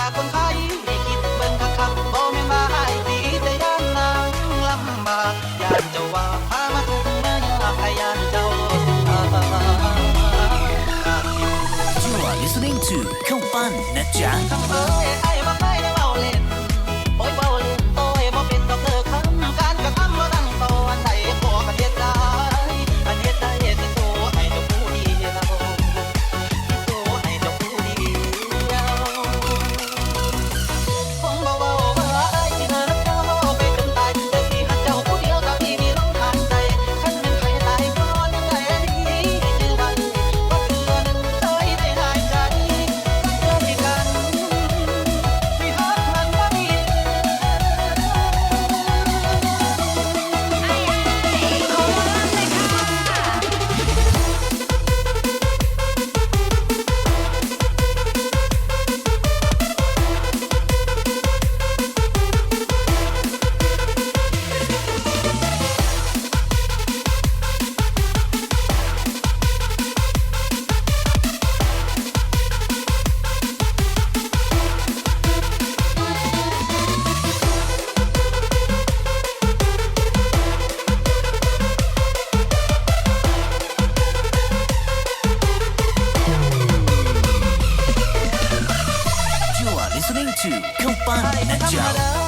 ลาคนไทยได้คิดเบิ่งคักๆบ่แม่นว่าอ้ดีแต่ย่านนางลำบากยานจ้ว่าพามาทุกข์นเจ้าสิาชั่ว listening to เข้าปั้นนะจ๊ะเอ้ย Japan and ciao.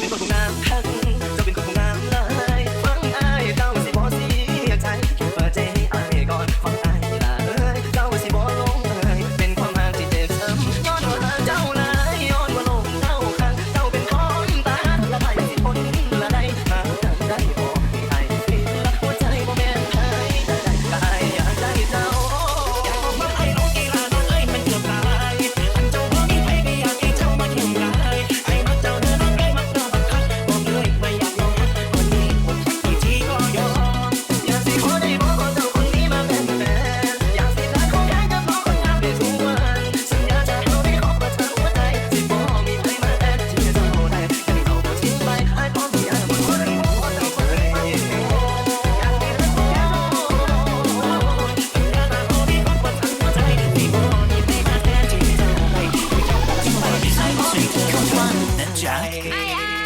เป็นคนของน้ำทั้งเจ้าเป็นคนของ I,